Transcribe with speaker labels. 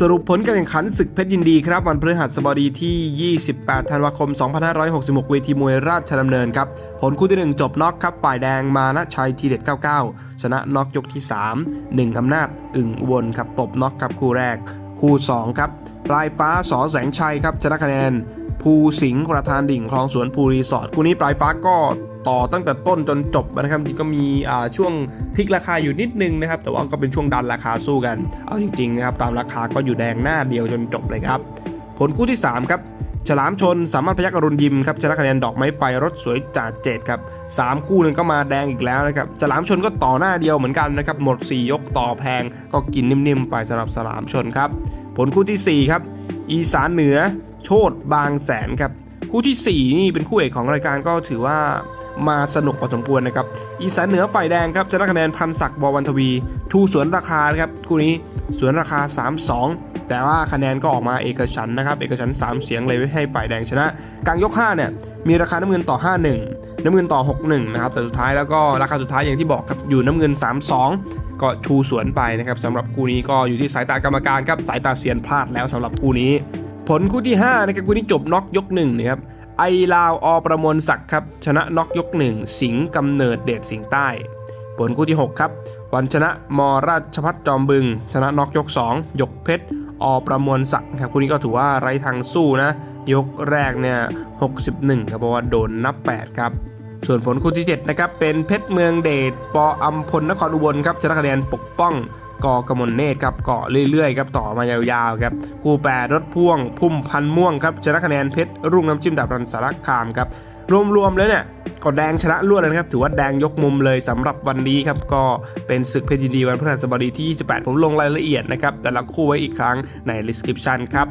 Speaker 1: สรุปผลการแข่งขันศึกเพชรยินดีครับ วันพฤหัสบดีที่ 28 ธันวาคม 2566 เวทีมวยราชดำเนินครับ ผลคู่ที่ 1 จบน็อกครับ ฝ่ายแดงมานะชัยทีเด็ด 99 ชนะน็อกยกที่ 3 1 อำนาจ อึ่งวนครับ ตบน็อกครับคู่แรก คู่ 2 ครับปลายฟ้าสอแสงชัยครับ ชนะคะแนน ภูสิงห์ประธานดิ่งคลองสวนภูรีสอร์ทคู่นี้ปลายฟ้าก็ต่อตั้งแต่ต้นจนจบนะครับจริงก็มีช่วงพลิกราคาอยู่นิดนึงนะครับ แต่ว่าก็เป็นช่วงดันราคาสู้กัน เอาจริงๆนะครับตามราคาก็อยู่แดงหน้าเดียวจนจบเลยครับ ผลคู่ที่ 3 ครับฉลามชนสามารถพยักอรุณยิมครับชนะคะแนนดอกไม้ไฟรถสวยจ่าเจ็ดครับสามคู่นึงก็มาแดงอีกแล้วนะครับฉลามชนก็ต่อหน้าเดียวเหมือนกันนะครับหมด 4 ยกต่อแพงก็กินนิ่มๆ ไปสำหรับฉลามชนครับผลคู่ทีสี่4ครับอีสานเหนือ โชดบางแสนครับคู่ที่ 4 นี่เป็นคู่เอกของรายการก็ถือว่ามาสนุกพอสมควรนะครับ อีสานเหนือฝ่ายแดงครับชนะคะแนนพันศักดิ์บวรรณทวี ทูสวนราคาครับคู่นี้สวนราคา 3-2 แต่ว่าคะแนนก็ออกมาเอกฉันนะครับ เอกฉัน 3 เสียงเลยให้ฝ่ายแดงชนะ กลางยก 5 เนี่ย มีราคาน้ำเงินต่อ 5-1 น้ำเงินต่อ 6-1 นะครับ แต่สุดท้ายแล้วก็ราคาสุดท้ายอย่างที่บอกครับอยู่น้ำเงิน 3-2 ก็ชูสวนไปนะครับสำหรับคู่นี้ก็อยู่ที่สายตากรรมการครับสายตาเซียนพลาดแล้วสำหรับคู่นี้ ผลคู่ที่ 5 นะครับคู่นี้จบน็อกยก1นะครับไอลาวอประมวลศักดิ์ครับชนะน็อกยก1สิงห์กำเนิดเดชสิงห์ใต้ ผลคู่ที่ 6 ครับ วันชนะมราชพัฒจอมบึง ชนะน็อกยก 2 ยกเพชรอประมวลศักดิ์ครับคู่นี้ก็ถือว่าไร้ทางสู้นะ ยกแรกเนี่ย61 ครับเพราะว่าโดนนับ 8 ครับ ส่วนผลคู่ที่ 7 นะครับ เป็นเพชรเมืองเดชปออัมพลนครอุบลครับชนะคะแนนปกป้อง กอกมลเนตรครับเกาะเรื่อยๆครับต่อมายาวๆครับคู่แปดรถพ่วง พุ่มพันม่วงครับชนะคะแนนเพชรรุ่งน้ำจิ้มดับรันสารคามครับรวมๆแล้วเนี่ยก็แดงชนะรวดเลยนะครับ ถือว่าแดงยกมุมเลยสำหรับวันนี้ครับ ก็เป็นศึกเพชรยินดีวันพฤหัสบดีที่ 28 ผมลงรายละเอียดนะครับ แต่ละคู่ไว้อีกครั้งใน description ครับ